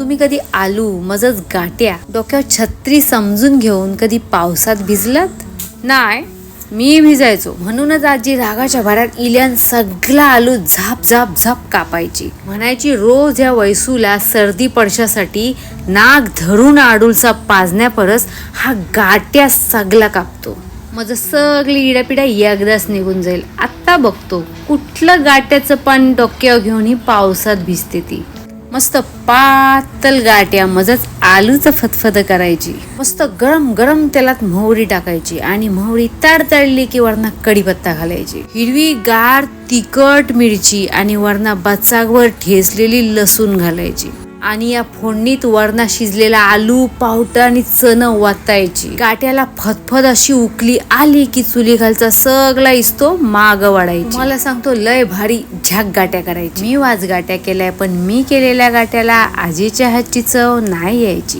तुम्ही कधी आलू मजच गाट्या डोक्यावर छत्री समजून घेऊन कधी पावसात भिजलात? नाही मी भिजायचो. म्हणूनच आजी रागाच्या भरात इल्यान सगळा आलू झाप झाप झाप कापायची. म्हणायची रोज या वैसूला सर्दी पडशासाठी नाक धरून आडूलचा पाजण्यापरस हा गाट्या सगळा कापतो. माझं सगळी इडापिडा एकदाच निघून जाईल. आत्ता बघतो कुठलं गाट्याचं पण डोक्यावर घेऊन ही पावसात भिजते ती. मस्त पातल गाट्या मजच आलूचं फतफद करायची. मस्त गरम गरम तेलात मोहरी टाकायची आणि मोहरी तडतडली की वरना कढीपत्ता घालायची. हिरवी गार तिखट मिरची आणि वरना बचागवर ठेचलेली लसूण घालायची. आणि या फोडणीत वरणा शिजलेला आलू पावटा आणि चण वाटायची गाट्याला फतफद अशी उकली आली की चुली खालचा सगळा इस्तो माग वाढायची. मला सांगतो लय भारी झॅक गाट्या करायची. मी वाज गाट्या केल्या पण मी केलेल्या गाट्याला आजीच्या हातची चव नाही यायची.